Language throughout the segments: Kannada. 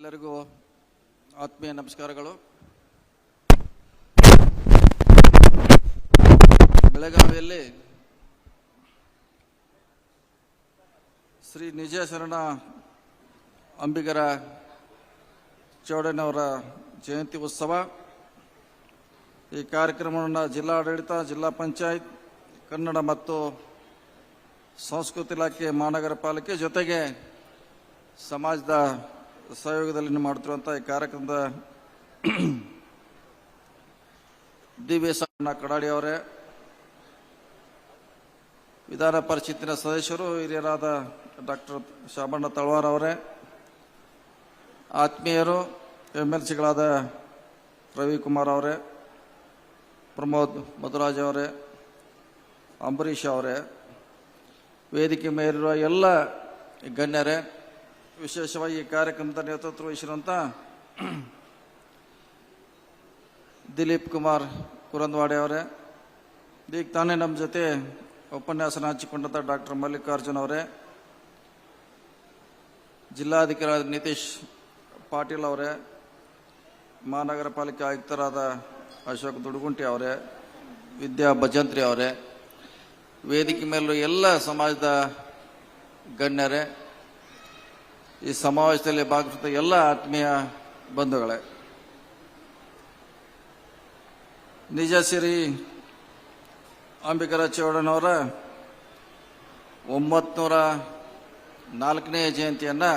ಎಲ್ಲರಿಗೂ ಆತ್ಮೀಯ ನಮಸ್ಕಾರಗಳು. ಬೆಳಗಾವಿಯಲ್ಲಿ ಶ್ರೀ ನಿಜ ಶರಣ ಅಂಬಿಗರ ಚೌಡನವರ ಜಯಂತಿ ಉತ್ಸವ. ಈ ಕಾರ್ಯಕ್ರಮವನ್ನು ಜಿಲ್ಲಾಡಳಿತ, ಜಿಲ್ಲಾ ಪಂಚಾಯತ್, ಕನ್ನಡ ಮತ್ತು ಸಂಸ್ಕೃತಿ ಇಲಾಖೆ, ಮಹಾನಗರ ಪಾಲಿಕೆ ಜೊತೆಗೆ ಸಮಾಜದ ಸಹಯೋಗದಲ್ಲಿ ಮಾಡುತ್ತಿರುವಂಥ ಈ ಕಾರ್ಯಕ್ರಮದ ದಿವ್ಯ ಸಣ್ಣ ಕಡಾಡಿ ಅವರೇ, ವಿಧಾನ ಪರಿಷತ್ತಿನ ಸದಸ್ಯರು, ಹಿರಿಯರಾದ ಡಾಕ್ಟರ್ ಶಾಮಣ್ಣ ತಳವಾರ್ ಅವರೇ, ಆತ್ಮೀಯರು ಎಂ ಎಲ್ ಸಿಗಳಾದ ರವಿಕುಮಾರ್ ಅವರೇ, ಪ್ರಮೋದ್ ಮಧುರಾಜ್ ಅವರೇ, ಅಂಬರೀಷ್ ಅವರೇ, ವೇದಿಕೆ ಮೇಲಿರುವ ಎಲ್ಲ ಗಣ್ಯರೇ ವಿಶೇಷವಾಗಿ ಈ ಕಾರ್ಯಕ್ರಮದ ನೇತೃತ್ವ ವಹಿಸಿರುವಂಥ ದಿಲೀಪ್ ಕುಮಾರ್ ಕುರಂದ್ವಾಡೆ ಅವರೇ ಈಗ ತಾನೇ ನಮ್ಮ ಜೊತೆ ಉಪನ್ಯಾಸನ ಹಂಚಿಕೊಂಡಂಥ ಡಾಕ್ಟರ್ ಮಲ್ಲಿಕಾರ್ಜುನ್ ಅವರೇ, ಜಿಲ್ಲಾಧಿಕಾರಿ ನಿತೀಶ್ ಪಾಟೀಲ್ ಅವರೇ, ಮಹಾನಗರ ಪಾಲಿಕೆ ಆಯುಕ್ತರಾದ ಅಶೋಕ್ ದುಡುಗುಂಟಿ ಅವರೇ, ವಿದ್ಯಾ ಭಜಂತ್ರಿ ಅವರೇ, ವೇದಿಕೆ ಮೇಲೂ ಎಲ್ಲ ಸಮಾಜದ ಗಣ್ಯರೇ ಈ ಸಮಾವೇಶದಲ್ಲಿ ಭಾಗವಹಿಸಿದ ಎಲ್ಲ ಆತ್ಮೀಯ ಬಂಧುಗಳೇ ನಿಜ ಸಿರಿ ಅಂಬಿಕರ ಚೌಡನವರ ಒಂಬತ್ನೂರ ನಾಲ್ಕನೇ ಜಯಂತಿಯನ್ನು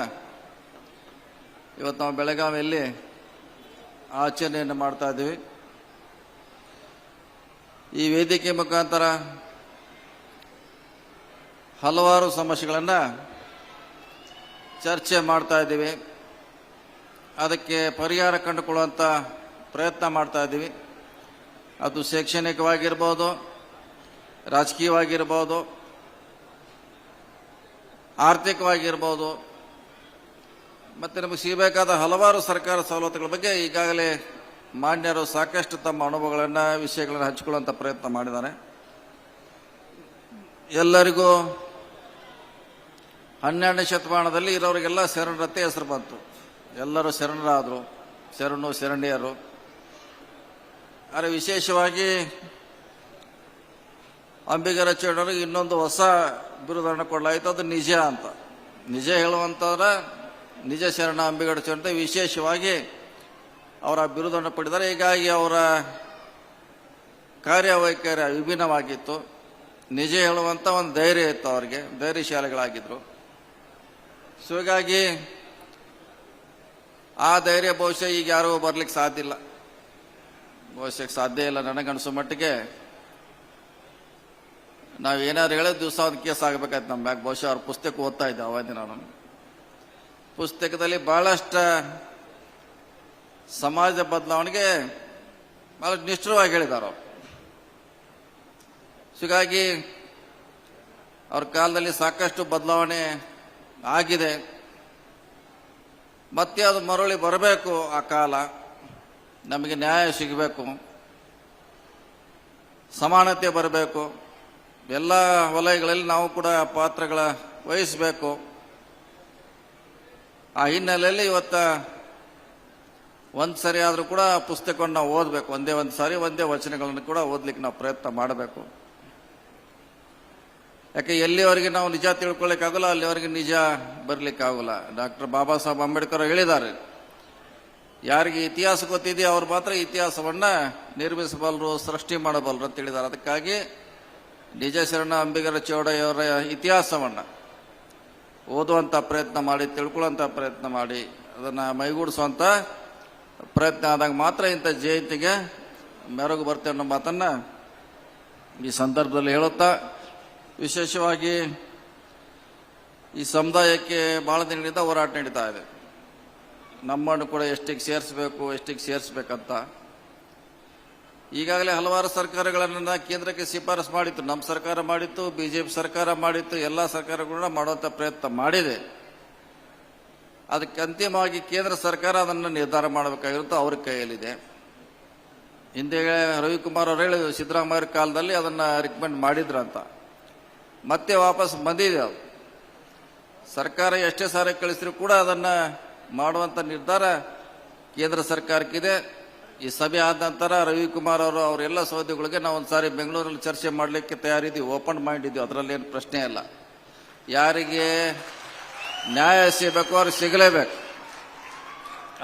ಇವತ್ತು ನಾವು ಬೆಳಗಾವಿಯಲ್ಲಿ ಆಚರಣೆಯನ್ನು ಮಾಡ್ತಾ ಇದ್ದೀವಿ. ಈ ವೇದಿಕೆ ಮುಖಾಂತರ ಹಲವಾರು ಸಮಸ್ಯೆಗಳನ್ನು ಚರ್ಚೆ ಮಾಡ್ತಾ ಇದ್ದೀವಿ. ಅದಕ್ಕೆ ಪರಿಹಾರ ಕಂಡುಕೊಳ್ಳುವಂಥ ಪ್ರಯತ್ನ ಮಾಡ್ತಾ ಇದ್ದೀವಿ. ಅದು ಶೈಕ್ಷಣಿಕವಾಗಿರ್ಬೋದು, ರಾಜಕೀಯವಾಗಿರ್ಬೋದು, ಆರ್ಥಿಕವಾಗಿರ್ಬೋದು, ಮತ್ತು ನಮಗೆ ಸಿಗಬೇಕಾದ ಹಲವಾರು ಸರ್ಕಾರ ಸವಲತ್ತುಗಳ ಬಗ್ಗೆ ಈಗಾಗಲೇ ಮಾನ್ಯರು ಸಾಕಷ್ಟು ತಮ್ಮ ಅನುಭವಗಳನ್ನು, ವಿಷಯಗಳನ್ನು ಹಂಚಿಕೊಳ್ಳುವಂಥ ಪ್ರಯತ್ನ ಮಾಡಿದ್ದಾರೆ. ಎಲ್ಲರಿಗೂ ಹನ್ನೆರಡನೇ ಶತಮಾನದಲ್ಲಿ ಇರೋರಿಗೆಲ್ಲ ಶರಣರತ್ತೆ ಹೆಸರು ಬಂತು. ಎಲ್ಲರೂ ಶರಣರಾದರು, ಶರಣು, ಶರಣಿಯರು. ಆದರೆ ವಿಶೇಷವಾಗಿ ಅಂಬಿಗರ ಚೇಡರಿಗೆ ಇನ್ನೊಂದು ಹೊಸ ಬಿರುದನ್ನು ಕೊಡಲಾಯಿತು, ಅದು ನಿಜ ಅಂತ. ನಿಜ ಹೇಳುವಂತಂದ್ರೆ ನಿಜ ಶರಣ ಅಂಬಿಗರ ಚೇಡ ವಿಶೇಷವಾಗಿ ಅವರ ಬಿರುದನ್ನು ಪಡೆದರೆ ಹೀಗಾಗಿ ಅವರ ಕಾರ್ಯವೈಖರಿ ವಿಭಿನ್ನವಾಗಿತ್ತು ನಿಜ ಹೇಳುವಂಥ ಒಂದು ಧೈರ್ಯ ಇತ್ತು ಅವರಿಗೆ ಧೈರ್ಯಶಾಲಿಗಳಾಗಿದ್ದರು ಸೊ ಹೀಗಾಗಿ ಆ ಧೈರ್ಯ ಬಹುಶಃ ಈಗ ಯಾರೂ ಬರ್ಲಿಕ್ಕೆ ಸಾಧ್ಯ ಇಲ್ಲ. ಬಹುಶಃ ಸಾಧ್ಯ ಇಲ್ಲ ನನಗನ್ಸೋ ಮಟ್ಟಿಗೆ. ನಾವು ಏನಾದ್ರು ಹೇಳೋದು ದಿವಸ ಒಂದು ಕೇಸ್ ಆಗಬೇಕಾಯ್ತು ನಮ್ಮ ಬ್ಯಾಗ್ ಬಹುಶಃ ಅವ್ರ ಪುಸ್ತಕ ಓದ್ತಾ ಇದ್ದೆ ಅವಾಗಿನ ನಾನು ಪುಸ್ತಕದಲ್ಲಿ ಬಹಳಷ್ಟು ಸಮಾಜ ಬದಲಾವಣೆಗೆ ಬಹಳ ನಿಷ್ಠುರವಾಗಿ ಹೇಳಿದಾರ ಹೀಗಾಗಿ ಅವ್ರ ಕಾಲದಲ್ಲಿ ಸಾಕಷ್ಟು ಬದಲಾವಣೆ ಆಗಿದೆ. ಮತ್ತೆ ಅದು ಮರಳಿ ಬರಬೇಕು ಆ ಕಾಲ. ನಮಗೆ ನ್ಯಾಯ ಸಿಗಬೇಕು. ಸಮಾನತೆ ಬರಬೇಕು. ಎಲ್ಲ ವಲಯಗಳಲ್ಲಿ ನಾವು ಕೂಡ ಪಾತ್ರಗಳ ವಹಿಸಬೇಕು. ಆ ಹಿನ್ನೆಲೆಯಲ್ಲಿ ಇವತ್ತು ಒಂದು ಸರಿ ಆದರೂ ಕೂಡ ಪುಸ್ತಕವನ್ನು ಓದಬೇಕು. ಒಂದೇ ಒಂದು ಸಾರಿ, ಒಂದೇ ವಚನಗಳನ್ನು ಕೂಡ ಓದಲಿಕ್ಕೆ ನಾವು ಪ್ರಯತ್ನ ಮಾಡಬೇಕು. ಯಾಕೆ ಎಲ್ಲಿವರೆಗೆ ನಾವು ನಿಜ ತಿಳ್ಕೊಳ್ಳಿಕ್ಕಾಗಲ್ಲ ಅಲ್ಲಿವರೆಗೆ ನಿಜ ಬರಲಿಕ್ಕಾಗಲ್ಲ. ಡಾಕ್ಟರ್ ಬಾಬಾ ಸಾಹೇಬ್ ಅಂಬೇಡ್ಕರ್ ಹೇಳಿದ್ದಾರೆ. ಯಾರಿಗೆ ಇತಿಹಾಸ ಗೊತ್ತಿದೆಯೋ ಅವ್ರು ಮಾತ್ರ ಇತಿಹಾಸವನ್ನ ನಿರ್ಮಿಸಬಲ್ಲರು ಸೃಷ್ಟಿ ಮಾಡಬಲ್ಲರು ಅಂತ ಹೇಳಿದ್ದಾರೆ. ಅದಕ್ಕಾಗಿ ನಿಜ ಶರಣ ಅಂಬಿಗರ ಚೌಡಯ್ಯವರ ಇತಿಹಾಸವನ್ನ ಓದುವಂಥ ಪ್ರಯತ್ನ ಮಾಡಿ ತಿಳ್ಕೊಳ್ಳುವಂಥ ಪ್ರಯತ್ನ ಮಾಡಿ, ಅದನ್ನು ಮೈಗೂಡಿಸುವಂಥ ಪ್ರಯತ್ನ ಆದಾಗ ಮಾತ್ರ ಇಂಥ ಜಯಂತಿಗೆ ಮೆರಗು ಬರ್ತೇವೆ ಅನ್ನೋ ಮಾತನ್ನು ಈ ಸಂದರ್ಭದಲ್ಲಿ ಹೇಳುತ್ತಾ ವಿಶೇಷವಾಗಿ ಈ ಸಮುದಾಯಕ್ಕೆ ಬಹಳ ದಿನಗಳಿಂದ ಹೋರಾಟ ನಡೀತಾ ಇದೆ. ನಮ್ಮನ್ನು ಕೂಡ ಎಷ್ಟಿಗೆ ಸೇರಿಸಬೇಕು ಎಷ್ಟಿಗೆ ಸೇರಿಸ್ಬೇಕಂತ. ಈಗಾಗಲೇ ಹಲವಾರು ಸರ್ಕಾರಗಳನ್ನು ಕೇಂದ್ರಕ್ಕೆ ಶಿಫಾರಸು ಮಾಡಿತ್ತು. ನಮ್ಮ ಸರ್ಕಾರ ಮಾಡಿತ್ತು, ಬಿಜೆಪಿ ಸರ್ಕಾರ ಮಾಡಿತ್ತು, ಎಲ್ಲ ಸರ್ಕಾರಗಳನ್ನ ಮಾಡುವಂಥ ಪ್ರಯತ್ನ ಮಾಡಿದೆ. ಅದಕ್ಕೆ ಅಂತಿಮವಾಗಿ ಕೇಂದ್ರ ಸರ್ಕಾರ ಅದನ್ನು ನಿರ್ಧಾರ ಮಾಡಬೇಕಾಗಿರುತ್ತೋ ಅವ್ರ ಕೈಯಲ್ಲಿದೆ. ಹಿಂದೆ ರವಿಕುಮಾರ್ ಅವರು ಹೇಳಿದ್ರು ಸಿದ್ದರಾಮಯ್ಯ ಕಾಲದಲ್ಲಿ ಅದನ್ನು ರಿಕಮೆಂಡ್ ಮಾಡಿದ್ರಂತ. ಮತ್ತೆ ವಾಪಸ್ ಬಂದಿದೆ ಅದು. ಸರ್ಕಾರ ಎಷ್ಟೇ ಸಾರಿ ಕಳಿಸಿದ್ರು ಕೂಡ ಅದನ್ನು ಮಾಡುವಂಥ ನಿರ್ಧಾರ ಕೇಂದ್ರ ಸರ್ಕಾರಕ್ಕಿದೆ. ಈ ಸಭೆ ಆದ ನಂತರ ರವಿಕುಮಾರ್ ಅವರು ಅವರೆಲ್ಲ ಸೌದೆಗಳಿಗೆ ನಾವು ಒಂದ್ಸಾರಿ ಬೆಂಗಳೂರಲ್ಲಿ ಚರ್ಚೆ ಮಾಡಲಿಕ್ಕೆ ತಯಾರಿದ್ದೀವಿ, ಓಪನ್ ಮೈಂಡ್ ಇದ್ದೀವಿ ಅದರಲ್ಲಿ ಏನು ಪ್ರಶ್ನೆ ಇಲ್ಲ. ಯಾರಿಗೆ ನ್ಯಾಯ ಸಿಗಬೇಕು ಅವ್ರಿಗೆ ಸಿಗಲೇಬೇಕು.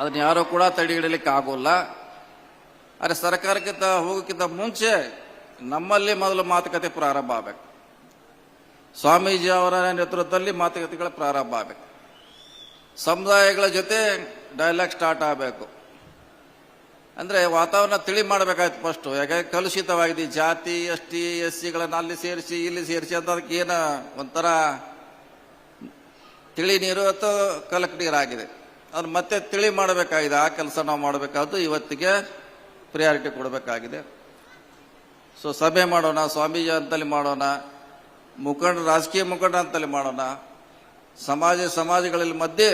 ಅದನ್ನ ಯಾರೂ ಕೂಡ ತಡೆಗಿಡಲಿಕ್ಕೆ ಆಗೋಲ್ಲ. ಆದರೆ ಸರ್ಕಾರಕ್ಕಿಂತ ಹೋಗೋಕ್ಕಿಂತ ಮುಂಚೆ ನಮ್ಮಲ್ಲಿ ಮೊದಲು ಮಾತುಕತೆ ಪ್ರಾರಂಭ ಆಗಬೇಕು. ಸ್ವಾಮೀಜಿ ಅವರ ನೇತೃತ್ವದಲ್ಲಿ ಮಾತುಕತೆಗಳು ಪ್ರಾರಂಭ ಆಗಬೇಕು. ಸಮುದಾಯಗಳ ಜೊತೆ ಡೈಲಾಗ್ ಸ್ಟಾರ್ಟ್ ಆಗಬೇಕು. ಅಂದರೆ ವಾತಾವರಣ ತಿಳಿ ಮಾಡಬೇಕಾಯ್ತು ಫಸ್ಟು ಯಾಕೆ ಕಲುಷಿತವಾಗಿದೆ. ಜಾತಿ, ಎಸ್ ಟಿ, ಎಸ್ ಸಿಗಳನ್ನು ಅಲ್ಲಿ ಸೇರಿಸಿ, ಇಲ್ಲಿ ಸೇರಿಸಿ ಅಂತ ಅದಕ್ಕೆ ಏನ ಒಂಥರ ತಿಳಿ ನೀರು ಅಥವಾ ಕಲಕ್ ನೀರಾಗಿದೆ. ಅದನ್ನು ಮತ್ತೆ ತಿಳಿ ಮಾಡಬೇಕಾಗಿದೆ. ಆ ಕೆಲಸ ನಾವು ಮಾಡಬೇಕಾದ್ದು ಇವತ್ತಿಗೆ ಪ್ರಿಯಾರಿಟಿ ಕೊಡಬೇಕಾಗಿದೆ. ಸೊ ಸಭೆ ಮಾಡೋಣ, ಸ್ವಾಮೀಜಿ ಅಂತಲ್ಲಿ ಮಾಡೋಣ. ಮುಖಂಡ, ರಾಜಕೀಯ ಮುಖಂಡ ಅಂತಲ್ಲಿ ಮಾಡೋಣ. ಸಮಾಜ, ಸಮಾಜಗಳಲ್ಲಿ ಮಧ್ಯೆ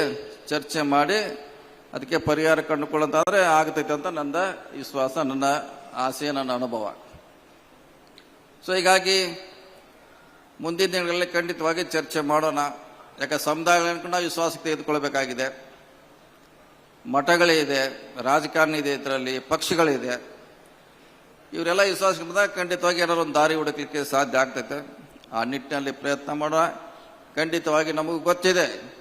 ಚರ್ಚೆ ಮಾಡಿ ಅದಕ್ಕೆ ಪರಿಹಾರ ಕಂಡುಕೊಳ್ಳಂತಾದ್ರೆ ಆಗ್ತೈತೆ ಅಂತ ನನ್ನ ವಿಶ್ವಾಸ, ನನ್ನ ಆಸೆ, ನನ್ನ ಅನುಭವ. ಸೊ ಹೀಗಾಗಿ ಮುಂದಿನ ದಿನಗಳಲ್ಲಿ ಖಂಡಿತವಾಗಿ ಚರ್ಚೆ ಮಾಡೋಣ. ಯಾಕೆ ಸಮುದಾಯಗಳನ್ನು ನಾವು ವಿಶ್ವಾಸಕ್ಕೆ ತೆಗೆದುಕೊಳ್ಬೇಕಾಗಿದೆ ಮಠಗಳಿದೆ ರಾಜಕಾರಣಿ ಇದೆ ಇದರಲ್ಲಿ ಪಕ್ಷಗಳಿದೆ ಇವರೆಲ್ಲ ವಿಶ್ವಾಸಕ್ಕೆ ಬಂದಾಗ ಖಂಡಿತವಾಗಿ ಏನಾದ್ರು ಒಂದು ದಾರಿ ಹುಡುಕಲಿಕ್ಕೆ ಸಾಧ್ಯ ಆಗ್ತೈತೆ. ಆ ನಿಟ್ಟಿನಲ್ಲಿ ಪ್ರಯತ್ನ ಮಾಡುವ. ಖಂಡಿತವಾಗಿ ನಮಗೂ ಗೊತ್ತಿದೆ.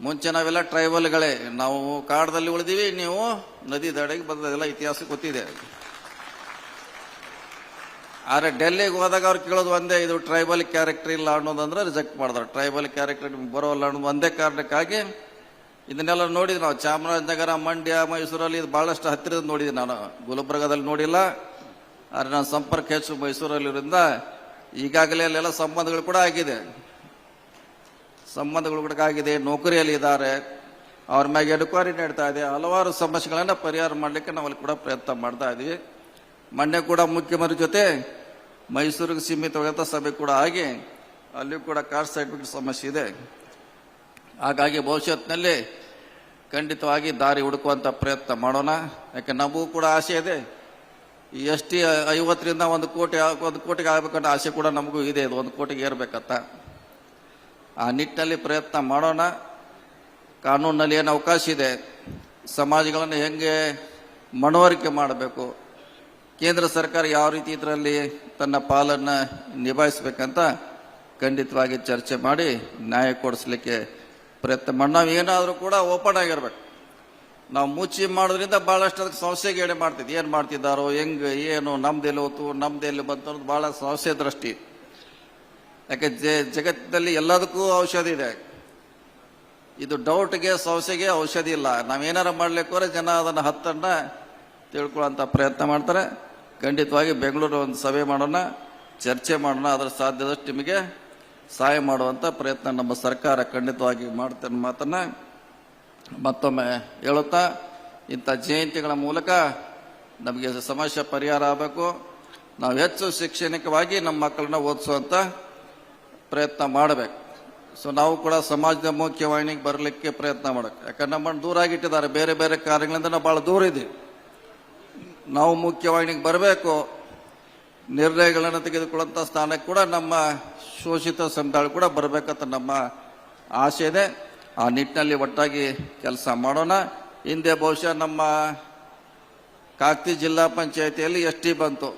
ಮುಂಚೆ ನಾವೆಲ್ಲ ಟ್ರೈಬಲ್ಗಳೇ. ನಾವು ಕಾಡದಲ್ಲಿ ಉಳಿದೀವಿ, ನೀವು ನದಿ ದಡೆಗೆ ಬಂದದೆಲ್ಲ ಇತಿಹಾಸ ಗೊತ್ತಿದೆ. ಆದರೆ ಡೆಲ್ಲಿಗೆ ಹೋದಾಗ ಅವ್ರು ಕೇಳೋದು ಒಂದೇ, ಇದು ಟ್ರೈಬಲ್ ಕ್ಯಾರೆಕ್ಟರ್ ಇಲ್ಲ ಅನ್ನೋದಂದ್ರೆ ರಿಜೆಕ್ಟ್ ಮಾಡಿದ್ರು ಟ್ರೈಬಲ್ ಕ್ಯಾರೆಕ್ಟರ್ ಬರೋಲ್ಲ ಅನ್ನೋದು ಒಂದೇ ಕಾರಣಕ್ಕಾಗಿ ಇದನ್ನೆಲ್ಲ ನೋಡಿದ್ವಿ ನಾವು. ಚಾಮರಾಜನಗರ, ಮಂಡ್ಯ, ಮೈಸೂರಲ್ಲಿ ಇದು ಭಾಳಷ್ಟು ಹತ್ತಿರದ ನೋಡಿದ್ವಿ ನಾನು. ಗುಲ್ಬರ್ಗದಲ್ಲಿ ನೋಡಿಲ್ಲ. ಆದರೆ ನಾನು ಸಂಪರ್ಕ ಹೆಚ್ಚು ಮೈಸೂರಲ್ಲಿರೋದ್ರಿಂದ ಈಗಾಗಲೇ ಅಲ್ಲೆಲ್ಲ ಸಂಬಂಧಗಳು ಕೂಡ ಆಗಿದೆ. ಸಂಬಂಧಗಳು ಕೂಡ ಆಗಿದೆ. ನೌಕರಿಯಲ್ಲಿ ಇದ್ದಾರೆ. ಅವ್ರ ಮ್ಯಾಗೆ ಎನ್ಕ್ವೈರಿ ನಡೀತಾ ಇದೆ. ಹಲವಾರು ಸಮಸ್ಯೆಗಳನ್ನು ಪರಿಹಾರ ಮಾಡಲಿಕ್ಕೆ ನಾವು ಅಲ್ಲಿ ಕೂಡ ಪ್ರಯತ್ನ ಮಾಡ್ತಾ ಇದ್ದೀವಿ ಮೊನ್ನೆ ಕೂಡ ಮುಖ್ಯಮಂತ್ರಿ ಜೊತೆ ಮೈಸೂರಿಗೆ ಸೀಮಿತವಾದಂಥ ಸಭೆ ಕೂಡ ಆಗಿ ಅಲ್ಲಿ ಕೂಡ ಕಾಸ್ಟ್ ಸರ್ಟಿಫಿಕೇಟ್ ಸಮಸ್ಯೆ ಇದೆ. ಹಾಗಾಗಿ ಭವಿಷ್ಯತ್ನಲ್ಲಿ ಖಂಡಿತವಾಗಿ ದಾರಿ ಹುಡುಕುವಂಥ ಪ್ರಯತ್ನ ಮಾಡೋಣ. ಯಾಕೆ ನಮಗೂ ಕೂಡ ಆಸೆ ಇದೆ. ಎಸ್ ಟಿ ಐವತ್ತರಿಂದ ಒಂದು ಕೋಟಿ ಒಂದು ಕೋಟಿಗೆ ಆಗಬೇಕಂತ ಆಸೆ ಕೂಡ ನಮಗೂ ಇದೆ. ಇದು ಒಂದು ಕೋಟಿಗೆ ಏರ್ಬೇಕಂತ. ಆ ನಿಟ್ಟಿನಲ್ಲಿ ಪ್ರಯತ್ನ ಮಾಡೋಣ. ಕಾನೂನಿನಲ್ಲಿ ಏನು ಅವಕಾಶ ಇದೆ. ಸಮಾಜಗಳನ್ನು ಹೆಂಗೆ ಮನವರಿಕೆ ಮಾಡಬೇಕು. ಕೇಂದ್ರ ಸರ್ಕಾರ ಯಾವ ರೀತಿ ಇದರಲ್ಲಿ ತನ್ನ ಪಾಲನ್ನು ನಿಭಾಯಿಸ್ಬೇಕಂತ ಖಂಡಿತವಾಗಿ ಚರ್ಚೆ ಮಾಡಿ ನ್ಯಾಯ ಕೊಡಿಸ್ಲಿಕ್ಕೆ ಪ್ರಯತ್ನ ಮಾಡಿ ನಾವು ಏನಾದರೂ ಕೂಡ ಓಪನ್ ಆಗಿರ್ಬೇಕು. ನಾವು ಮುಚ್ಚಿ ಮಾಡೋದ್ರಿಂದ ಭಾಳಷ್ಟು ಅದಕ್ಕೆ ಸಮಸ್ಯೆಗೆ ಎಡೆ ಮಾಡ್ತಿದ್ವಿ. ಏನು ಮಾಡ್ತಿದ್ದಾರೋ, ಹೆಂಗೆ, ಏನು, ನಮ್ದೆಲ್ಲಿ ಹೊತ್ತು ನಮ್ದೆಲ್ಲಿ ಬಂತು ಅನ್ನೋದು ಭಾಳ ಸಮಸ್ಯೆ ದೃಷ್ಟಿ. ಯಾಕೆ ಜಗತ್ತಿನಲ್ಲಿ ಎಲ್ಲದಕ್ಕೂ ಔಷಧಿ ಇದೆ. ಇದು ಡೌಟ್ಗೆ, ಸಮಸ್ಯೆಗೆ ಔಷಧಿ ಇಲ್ಲ. ನಾವೇನಾರು ಮಾಡ್ಲಿಕ್ಕೆ ಹೋದ್ರೆ ಜನ ಅದನ್ನು ಹತ್ತನ್ನ ತಿಳ್ಕೊಳ್ಳೋಂಥ ಪ್ರಯತ್ನ ಮಾಡ್ತಾರೆ. ಖಂಡಿತವಾಗಿ ಬೆಂಗಳೂರು ಒಂದು ಸಭೆ ಮಾಡೋಣ, ಚರ್ಚೆ ಮಾಡೋಣ. ಅದರ ಸಾಧ್ಯದಷ್ಟು ನಿಮಗೆ ಸಹಾಯ ಮಾಡುವಂಥ ಪ್ರಯತ್ನ ನಮ್ಮ ಸರ್ಕಾರ ಖಂಡಿತವಾಗಿ ಮಾಡ್ತಾನೆ ಮಾತನ್ನ. ಮತ್ತೊಮ್ಮೆ ಹೇಳುತ್ತಾ, ಇಂಥ ಜಯಂತಿಗಳ ಮೂಲಕ ನಮಗೆ ಸಮಸ್ಯೆ ಪರಿಹಾರ ಆಗಬೇಕು. ನಾವು ಹೆಚ್ಚು ಶೈಕ್ಷಣಿಕವಾಗಿ ನಮ್ಮ ಮಕ್ಕಳನ್ನ ಓದಿಸುವಂಥ ಪ್ರಯತ್ನ ಮಾಡಬೇಕು. ಸೊ ನಾವು ಕೂಡ ಸಮಾಜದ ಮುಖ್ಯವಾಹಿನಿಗೆ ಬರಲಿಕ್ಕೆ ಪ್ರಯತ್ನ ಮಾಡಬೇಕು. ಯಾಕಂದ್ರೆ ನಮ್ಮನ್ನು ದೂರ ಆಗಿಟ್ಟಿದ್ದಾರೆ. ಬೇರೆ ಬೇರೆ ಕಾರ್ಯಗಳಿಂದ ನಾವು ಭಾಳ ದೂರ ಇದ್ದೀವಿ. ನಾವು ಮುಖ್ಯವಾಹಿನಿಗೆ ಬರಬೇಕು. ನಿರ್ಣಯಗಳನ್ನು ತೆಗೆದುಕೊಳ್ಳುವಂಥ ಸ್ಥಾನಕ್ಕೆ ಕೂಡ ನಮ್ಮ ಶೋಷಿತ ಸಮುದಾಯ ಕೂಡ ಬರಬೇಕಂತ ನಮ್ಮ ಆಸೆ ಇದೆ. ಆ ನಿಟ್ಟಿನಲ್ಲಿ ಒಟ್ಟಾಗಿ ಕೆಲಸ ಮಾಡೋಣ. ಹಿಂದೆ ಬಹುಶಃ ನಮ್ಮ ಕಾಕ್ತಿ ಜಿಲ್ಲಾ ಪಂಚಾಯಿತಿಯಲ್ಲಿ ಎಸ್ ಟಿ ಬಂತು.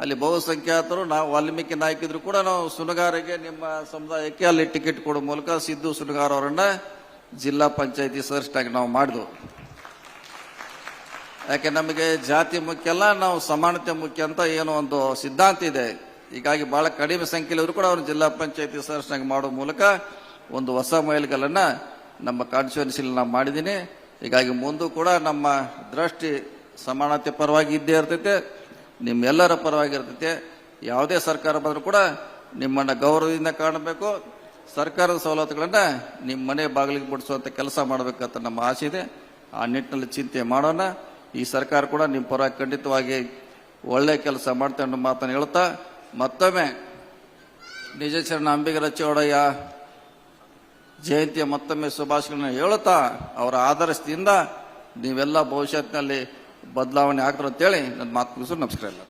ಅಲ್ಲಿ ಬಹುಸಂಖ್ಯಾತರು, ನಾವು ವಾಲ್ಮೀಕಿ ನಾಯಕಿದ್ರು ಕೂಡ ನಾವು ಸುನಗಾರಿಗೆ ನಿಮ್ಮ ಸಮುದಾಯಕ್ಕೆ ಅಲ್ಲಿ ಟಿಕೆಟ್ ಕೊಡೋ ಮೂಲಕ ಸಿದ್ದು ಸುನಗಾರ್ ಅವರನ್ನ ಜಿಲ್ಲಾ ಪಂಚಾಯತಿ ಸದಸ್ಯರಾಗಿ ನಾವು ಮಾಡಿದ್ವು. ಯಾಕೆ, ನಮಗೆ ಜಾತಿ ಮುಖ್ಯ ಅಲ್ಲ, ನಾವು ಸಮಾನತೆ ಮುಖ್ಯ ಅಂತ ಏನೋ ಒಂದು ಸಿದ್ಧಾಂತ ಇದೆ. ಹೀಗಾಗಿ ಬಹಳ ಕಡಿಮೆ ಸಂಖ್ಯೆಯಲ್ಲಿ ಕೂಡ ಅವರು ಜಿಲ್ಲಾ ಪಂಚಾಯತಿ ಸದಸ್ಯನಾಗಿ ಮಾಡೋ ಮೂಲಕ ಒಂದು ಹೊಸ ಮೈಲಿಗಲ್ಲನ್ನ ನಮ್ಮ ಕಾನ್ಸ್ಟಿಟ್ಯೂನ್ಸಿಲಿ ನಾವು ಮಾಡಿದ್ದೀನಿ. ಹೀಗಾಗಿ ಮುಂದೂ ಕೂಡ ನಮ್ಮ ದೃಷ್ಟಿ ಸಮಾನತೆ ಪರವಾಗಿ ಇದ್ದೇ ಇರ್ತೈತೆ. ನಿಮ್ಮೆಲ್ಲರ ಪರವಾಗಿ ಇರ್ತೈತೆ. ಯಾವುದೇ ಸರ್ಕಾರ ಬಂದರೂ ಕೂಡ ನಿಮ್ಮನ್ನು ಗೌರವದಿಂದ ಕಾಣಬೇಕು. ಸರ್ಕಾರದ ಸವಲತ್ತುಗಳನ್ನು ನಿಮ್ಮ ಮನೆ ಬಾಗಿಲಿಗೆ ಬಿಡಿಸುವಂಥ ಕೆಲಸ ಮಾಡಬೇಕಂತ ನಮ್ಮ ಆಸೆ ಇದೆ. ಆ ನಿಟ್ಟಿನಲ್ಲಿ ಚಿಂತೆ ಮಾಡೋಣ. ಈ ಸರ್ಕಾರ ಕೂಡ ನಿಮ್ಮ ಪರವಾಗಿ ಖಂಡಿತವಾಗಿ ಒಳ್ಳೆ ಕೆಲಸ ಮಾಡ್ತೇನೆ ಮಾತನ್ನು ಹೇಳ್ತಾ ಮತ್ತೊಮ್ಮೆ ನಿಜಶರಣ ಅಂಬಿಗರ ಚೌಡಯ್ಯ ಜಯಂತಿಯ ಮತ್ತೊಮ್ಮೆ ಶುಭಾಶಯಗಳನ್ನ ಹೇಳುತ್ತಾ ಅವರ ಆದರ್ಶದಿಂದ ನೀವೆಲ್ಲ ಭವಿಷ್ಯತ್ತಿನಲ್ಲಿ ಬದಲಾವಣೆ ಆಗ್ತಾರೆ ಅಂತೇಳಿ ನನ್ನ ಮಾತು ಮುಗಿಸು ನಮಸ್ಕಾರ